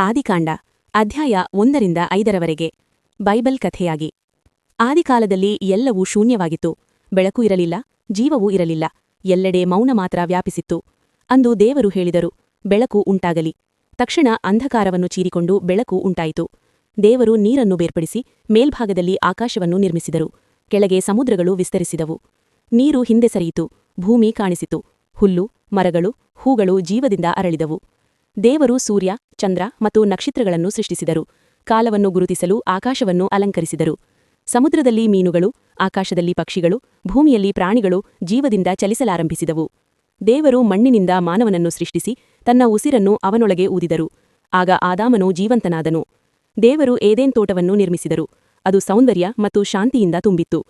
ಆದಿಕಾಂಡ, ಅಧ್ಯಾಯ ಒಂದರಿಂದ ಐದರವರೆಗೆ. ಬೈಬಲ್ ಕಥೆಯಾಗಿ. ಆದಿಕಾಲದಲ್ಲಿ ಎಲ್ಲವೂ ಶೂನ್ಯವಾಗಿತ್ತು. ಬೆಳಕು ಇರಲಿಲ್ಲ, ಜೀವವೂ ಇರಲಿಲ್ಲ. ಎಲ್ಲೆಡೆ ಮೌನ ಮಾತ್ರ ವ್ಯಾಪಿಸಿತ್ತು. ಅಂದು ದೇವರು ಹೇಳಿದರು, ಬೆಳಕು ಉಂಟಾಗಲಿ. ತಕ್ಷಣ ಅಂಧಕಾರವನ್ನು ಚೀರಿಕೊಂಡು ಬೆಳಕು ಉಂಟಾಯಿತು. ದೇವರು ನೀರನ್ನು ಬೇರ್ಪಡಿಸಿ ಮೇಲ್ಭಾಗದಲ್ಲಿ ಆಕಾಶವನ್ನು ನಿರ್ಮಿಸಿದರು. ಕೆಳಗೆ ಸಮುದ್ರಗಳು ವಿಸ್ತರಿಸಿದವು. ನೀರು ಹಿಂದೆ ಸರಿಯಿತು, ಭೂಮಿ ಕಾಣಿಸಿತು. ಹುಲ್ಲು, ಮರಗಳು, ಹೂಗಳು ಜೀವದಿಂದ ಅರಳಿದವು. ದೇವರು ಸೂರ್ಯ, ಚಂದ್ರ ಮತ್ತು ನಕ್ಷತ್ರಗಳನ್ನು ಸೃಷ್ಟಿಸಿದರು. ಕಾಲವನ್ನು ಗುರುತಿಸಲು ಆಕಾಶವನ್ನು ಅಲಂಕರಿಸಿದರು. ಸಮುದ್ರದಲ್ಲಿ ಮೀನುಗಳು, ಆಕಾಶದಲ್ಲಿ ಪಕ್ಷಿಗಳು, ಭೂಮಿಯಲ್ಲಿ ಪ್ರಾಣಿಗಳು ಜೀವದಿಂದ ಚಲಿಸಲಾರಂಭಿಸಿದವು. ದೇವರು ಮಣ್ಣಿನಿಂದ ಮಾನವನನ್ನು ಸೃಷ್ಟಿಸಿ ತನ್ನ ಉಸಿರನ್ನು ಅವನೊಳಗೆ ಊದಿದರು. ಆಗ ಆದಾಮನು ಜೀವಂತನಾದನು. ದೇವರು ಏದೇನ್ ತೋಟವನ್ನು ನಿರ್ಮಿಸಿದರು. ಅದು ಸೌಂದರ್ಯ ಮತ್ತು ಶಾಂತಿಯಿಂದ ತುಂಬಿತ್ತು.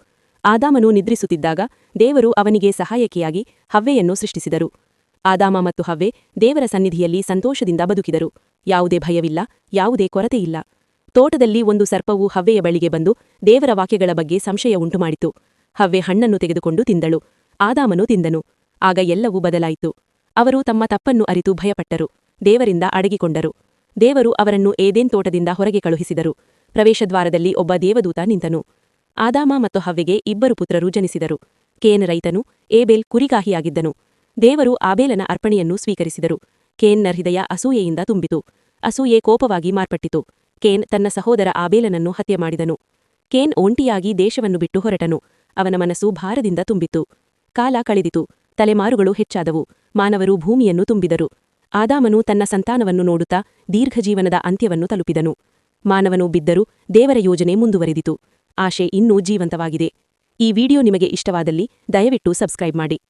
ಆದಾಮನು ನಿದ್ರಿಸುತ್ತಿದ್ದಾಗ ದೇವರು ಅವನಿಗೆ ಸಹಾಯಕಿಯಾಗಿ ಹವ್ವೆಯನ್ನು ಸೃಷ್ಟಿಸಿದರು. ಆದಾಮ ಮತ್ತು ಹವ್ವೆ ದೇವರ ಸನ್ನಿಧಿಯಲ್ಲಿ ಸಂತೋಷದಿಂದ ಬದುಕಿದರು. ಯಾವುದೇ ಭಯವಿಲ್ಲ, ಯಾವುದೇ ಕೊರತೆಯಿಲ್ಲ ತೋಟದಲ್ಲಿ ಒಂದು ಸರ್ಪವು ಹವ್ವೆಯ ಬಳಿಗೆ ಬಂದು ದೇವರ ವಾಕ್ಯಗಳ ಬಗ್ಗೆ ಸಂಶಯ ಉಂಟುಮಾಡಿತು. ಹವ್ವೆ ಹಣ್ಣನ್ನು ತೆಗೆದುಕೊಂಡು ತಿಂದಳು, ಆದಾಮನು ತಿಂದನು. ಆಗ ಎಲ್ಲವೂ ಬದಲಾಯಿತು. ಅವರು ತಮ್ಮ ತಪ್ಪನ್ನು ಅರಿತು ಭಯಪಟ್ಟರು, ದೇವರಿಂದ ಅಡಗಿಕೊಂಡರು. ದೇವರು ಅವರನ್ನು ಏದೇನ್ ತೋಟದಿಂದ ಹೊರಗೆ ಕಳುಹಿಸಿದರು. ಪ್ರವೇಶದ್ವಾರದಲ್ಲಿ ಒಬ್ಬ ದೇವದೂತ ನಿಂತನು. ಆದಾಮ ಮತ್ತು ಹವ್ವೆಗೆ ಇಬ್ಬರು ಪುತ್ರರು ಜನಿಸಿದರು. ಕೇನ್ ರೈತನು, ಏಬೇಲ್ ಕುರಿಗಾಹಿಯಾಗಿದ್ದನು. ದೇವರು ಆಬೇಲನ ಅರ್ಪಣೆಯನ್ನು ಸ್ವೀಕರಿಸಿದರು. ಕೇನ್ ಹೃದಯ ಅಸೂಯೆಯಿಂದ ತುಂಬಿತು. ಅಸೂಯೆ ಕೋಪವಾಗಿ ಮಾರ್ಪಟ್ಟಿತು. ಕೇನ್ ತನ್ನ ಸಹೋದರ ಆಬೇಲನನ್ನು ಹತ್ಯೆ ಮಾಡಿದನು. ಕೇನ್ ಒಂಟಿಯಾಗಿ ದೇಶವನ್ನು ಬಿಟ್ಟು ಹೊರಟನು. ಅವನ ಮನಸ್ಸು ಭಾರದಿಂದ ತುಂಬಿತು. ಕಾಲ ಕಳೆದಿತು. ತಲೆಮಾರುಗಳು ಹೆಚ್ಚಾದವು. ಮಾನವರು ಭೂಮಿಯನ್ನು ತುಂಬಿದರು. ಆದಾಮನು ತನ್ನ ಸಂತಾನವನ್ನು ನೋಡುತ್ತಾ ದೀರ್ಘಜೀವನದ ಅಂತ್ಯವನ್ನು ತಲುಪಿದನು. ಮಾನವನು ಬಿದ್ದರೂ ದೇವರ ಯೋಜನೆ ಮುಂದುವರೆದಿತು. ಆಶೆ ಇನ್ನೂ ಜೀವಂತವಾಗಿದೆ. ಈ ವಿಡಿಯೋ ನಿಮಗೆ ಇಷ್ಟವಾದಲ್ಲಿ ದಯವಿಟ್ಟು ಸಬ್ಸ್ಕ್ರೈಬ್ ಮಾಡಿ.